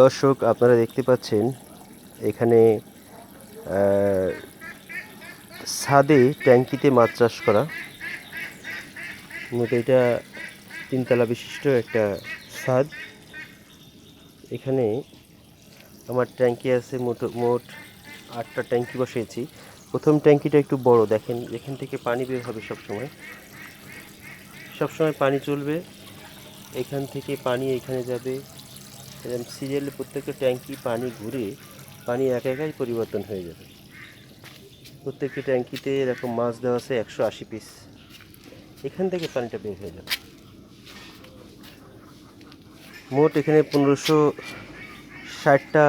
দর্শক, আপনারা দেখতে পাচ্ছেন, এখানে ছাদে ট্যাঙ্কিতে মাছ চাষ করা। মূলত এটা তিনতলা বিশিষ্ট একটা ছাদ। এখানে আমার ট্যাঙ্কি আছে, মোট মোট আটটা ট্যাঙ্কি বসিয়েছি। প্রথম ট্যাঙ্কিটা একটু বড়, দেখেন, এখান থেকে পানি বের হবে সবসময়। সবসময় পানি চলবে, এখান থেকে পানি এখানে যাবে। এরকম সিরিয়ালে প্রত্যেকটা ট্যাঙ্কি পানি ঘুরে পানি একা একাই পরিবর্তন হয়ে যাবে। প্রত্যেকটা ট্যাঙ্কিতে এরকম মাছ দেওয়া আছে একশো আশি পিস এখান থেকে পানিটা বের হয়ে যাবে। মোট এখানে পনেরোশো ষাটটা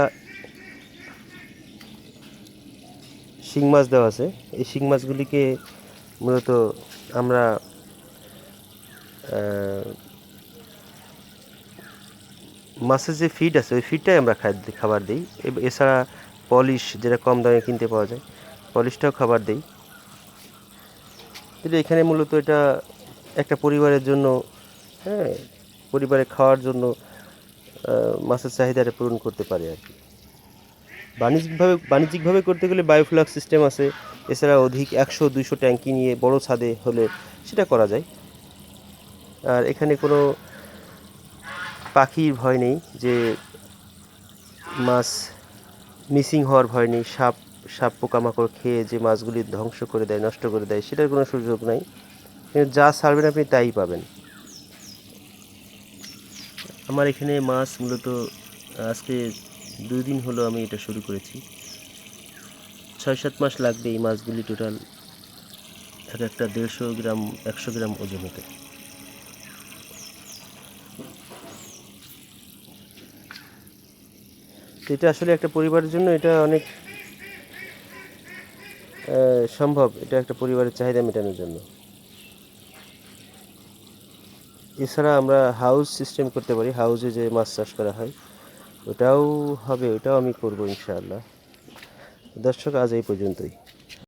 শিং মাছ দেওয়া আছে। এই শিং মাছগুলিকে মূলত আমরা মাছের যে ফিড আছে, ওই ফিডটাই আমরা খাদ্য খাবার দিই। এছাড়া পলিশ যেটা কম দামে কিনতে পাওয়া যায় পলিশটাও খাবার দিই। কিন্তু এখানে মূলত এটা একটা পরিবারের জন্য হ্যাঁ পরিবারে খাওয়ার জন্য মাছের চাহিদাটা পূরণ করতে পারে আর কি। বাণিজ্যিকভাবে বাণিজ্যিকভাবে করতে গেলে বায়োফ্লাক সিস্টেম আছে, এছাড়া অধিক একশো, দুইশো ট্যাঙ্কি নিয়ে বড় ছাদে হলে সেটা করা যায়। আর এখানে কোনো পাখির ভয় নেই, যে মাছ মিসিং হওয়ার ভয় নেই, সাপ সাপ পোকামাকড় খেয়ে যে মাছগুলি ধ্বংস করে দেয়, নষ্ট করে দেয়, সেটার কোনো সুযোগ নাই। যা ছাড়বেন আপনি তাই পাবেন। আমার এখানে মাছ মূলত, আজকে দুই দিন হলো আমি এটা শুরু করেছি। ছয় সাত মাস লাগবে এই মাছগুলি টোটাল এক একটা দেড়শো গ্রাম, একশো গ্রাম ওজন হতে এটা আসলে একটা পরিবারের জন্য এটা অনেক সম্ভব। এটা একটা পরিবারের চাহিদা মেটানোর জন্য। এছাড়া আমরা হাউস সিস্টেম করতে পারি। হাউসে যে মাছ চাষ করা হয়, ওটাও হবে, ওটাও আমি করব ইনশাআল্লাহ। দর্শক, আজ এই পর্যন্তই।